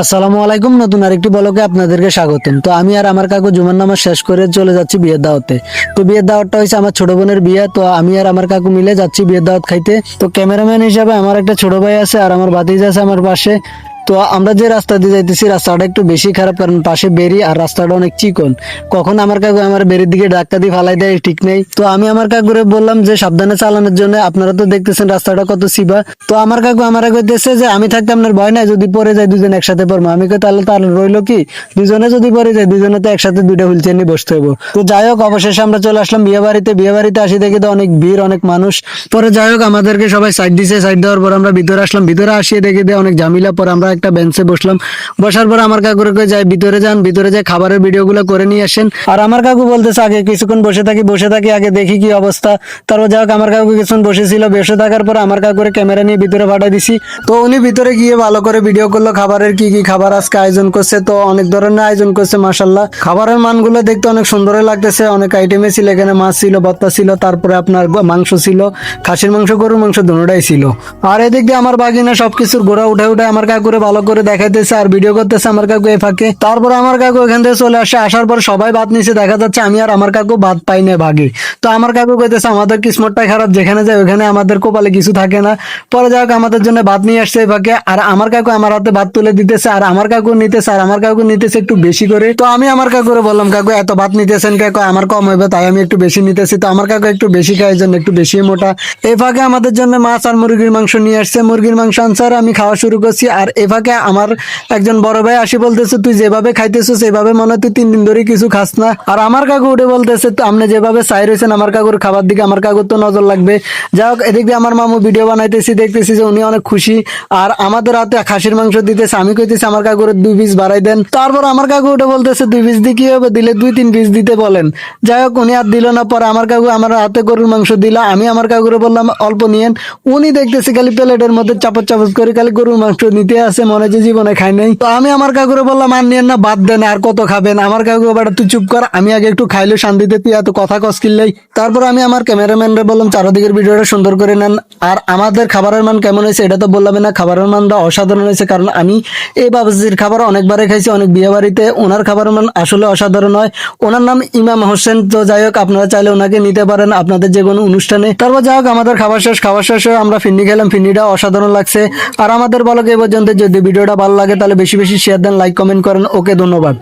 আসসালামু আলাইকুম। নতুন আরেকটি বলকে আপনাদেরকে স্বাগতম। তো আমি আর আমার কাকু জুমার নামাজ শেষ করে চলে যাচ্ছি বিয়ের দাওয়াতে। তো বিয়ের দাওয়াতটা হয়েছে আমার ছোট বোনের বিয়ে। তো আমি আর আমার কাকু মিলে যাচ্ছি বিয়ের দাওয়াত খাইতে। তো ক্যামেরাম্যান হিসাবে আমার একটা ছোট ভাই আছে আর আমার ভাতিজা আছে আমার পাশে। তো আমরা যে রাস্তা দিয়ে যাইতেছি, রাস্তাটা একটু বেশি খারাপ কারণ পাশে বেরি আর রাস্তাটা অনেক চিকন। কখন আমার কাকু আমার বেরির দিকে ধাক্কা দিয়ে ফালাই দেয়, ঠিক নেই। তো আমি আমার কাকুরে বললাম যে, সাবধানে চালানোর জন্য আপনারা তো দেখতেছেন রাস্তাটা কত সিবা। তো আমার কাকু আমার কইতেছে যে, আমি থাকতে আপনার ভয় নাই, যদি পরে যাই দুজন একসাথে পড়ব আমি কই, তাহলে তাহলে রইল কি? দুজনে যদি পরে যাই দুজনে তো একসাথে দুইটা হুইল নিয়ে বসতে হব তো যাই হোক, অবশেষে আমরা চলে আসলাম বিয়ে বাড়িতে। বিয়ে বাড়িতে আসি দেখি তো অনেক ভিড়, অনেক মানুষ। পরে যাই হোক, আমাদেরকে সবাই সাইড দিছে সাইড দেওয়ার পর আমরা ভিতরে আসলাম। ভিতরে আসিয়ে দেখি দিয়ে অনেক ঝামেলা, পর আমরা একটা বেঞ্চে বসলাম। বসার পর আমার কাকুরে যাই, ভিতরে যান, ভিতরে যাই, খাবারের ভিডিওগুলো করে নিয়ে আসেন। আর আমার কাকু বলতেছে, আগে কিছুক্ষণ বসে থাকি বসে থাকি, আগে দেখি কি অবস্থা। তারপর যাই আমার কাকু কিছুক্ষণ বসেছিল, বসে থাকার পর আমার কাকুরে ক্যামেরা নিয়ে ভিতরে পাঠিয়ে দিছি। তো উনি ভিতরে গিয়ে ভালো করে ভিডিও করল, খাবারের কি কি খাবার আজকে আয়োজন করছে। তো অনেক ধরনের আয়োজন করছে মাসাল্লাহ খাবারের মানগুলো দেখতে অনেক সুন্দরই লাগতেছে। অনেক আইটেমে ছিল, এখানে মাছ ছিল ভত্তা ছিল, তারপরে আপনার মাংস ছিল, খাসির মাংস, গরুর মাংস, দুটোটাই ছিল। আর এদিক দিয়ে আমার বাগিনা সবকিছুর গোড়া উঠে উঠে আমার কাকুরে ভালো করে দেখাইতেছে আর ভিডিও করতেছে আমার কাকু এ ফাঁকে। তারপর আমার কাকু এখান থেকে চলে আসে, আসার পর সবাই ভাত নিচে দেখা যাচ্ছে আমি আর আমার কাকু ভাত পাই না ভাগে। তো আমার কাকু কইতেছে, আমাদের কিসমতটাই খারাপ, যেখানে যায় ওখানে আমাদের কপালে কিছু থাকে না। পরে যাক আমাদের জন্য ভাত নিয়ে আসছে এই ফাঁকে, আর আমার কাকু আমার হাতে ভাত তুলে দিতেছে, আর আমার কাকু নিতেছে, আর আমার কাকু নিতেছে একটু বেশি করে। তো আমি আমার কাকুরে বললাম, কাকু, এত ভাত নিতেছেন কাকু আমার কম হইবে, তাই আমি একটু বেশি নিতেছি। তো আমার কাকু একটু বেশি খায় জন্য একটু বেশি মোটা। এই ফাঁকে আমাদের জন্য মাছ আর মুরগির মাংস নিয়ে আসছে। মুরগির মাংস আনছে আর আমি খাওয়া শুরু করছি, আর এই ফাঁকে আমার একজন বড় ভাই আসি বলতেছে, তুই যেভাবে খাইতেছিস, সেভাবে মনে হয় তুই তিন দিন ধরে কিছু খাস না। আর আমার কাকু উঠে বলতেছে আপনি যেভাবে চাই রয়েছেন আমার কাকুর খাবার দিকে আমার কাকুর তো নজর লাগবে। যাই হোক, এদিক দিয়ে আমার মামু ভিডিও বানাইতেছি, দেখতেছি যে উনি অনেক খুশি। আর আমাদের হাতে খাসির মাংস দিতেছে, আমি কইতেছি, আমার কাকুর দুই পিস বাড়াই দেন। তারপর আমার কাকু উঠে বলতেছে, দুই পিস দিয়ে কি হবে? দিলে দুই, তিন পিস দিতে বলেন। যাই হোক, উনি আর দিল না, পরে আমার কাকু আমার হাতে গরুর মাংস দিলা, আমি আমার কাকুরে বললাম, অল্প নিয়েন। উনি দেখতেছি খালি প্লেটের মধ্যে চাপচ চাপচ করে খালি গরুর মাংস নিতে আসে মনে হচ্ছে জীবনে খাই নাই। তো আমি আমার কাকুরে বললাম আর নিয়েন না বাদ দেন আর কত খাবেন? আমার কাকু এবার তুই চুপ কর, আমি আগে একটু খাইলে, শান্তিতে তুই এত কথা কস কিনলেই তারপর আমি আমার ক্যামেরাম্যানরে বললাম, চারদিকের ভিডিওটা সুন্দর করে নেন। আর আমাদের খাবারের মান কেমন হয়েছে, এটা তো বললাম না, খাবারের মানটা অসাধারণ হয়েছে, কারণ আমি এই বাবাজির খাবার অনেকবারে খাইছি, অনেক বিয়ে বাড়িতে। ওনার খাবারের মান আসলে অসাধারণ হয়। ওনার নাম ইমাম হোসেন, তো যাই হোক, আপনারা চাইলে ওনাকে নিতে পারেন আপনাদের যে কোনো অনুষ্ঠানে। তারপর যাই হোক, আমাদের খাবার শেষ খাবার শেষ হয়ে আমরা ফিন্নি খেলাম, ফিন্নিটা অসাধারণ লাগছে। আর আমাদের বলকে এ পর্যন্ত যদি ভিডিওটা ভালো লাগে তাহলে বেশি বেশি শেয়ার দেন লাইক কমেন্ট করেন। ওকে ধন্যবাদ।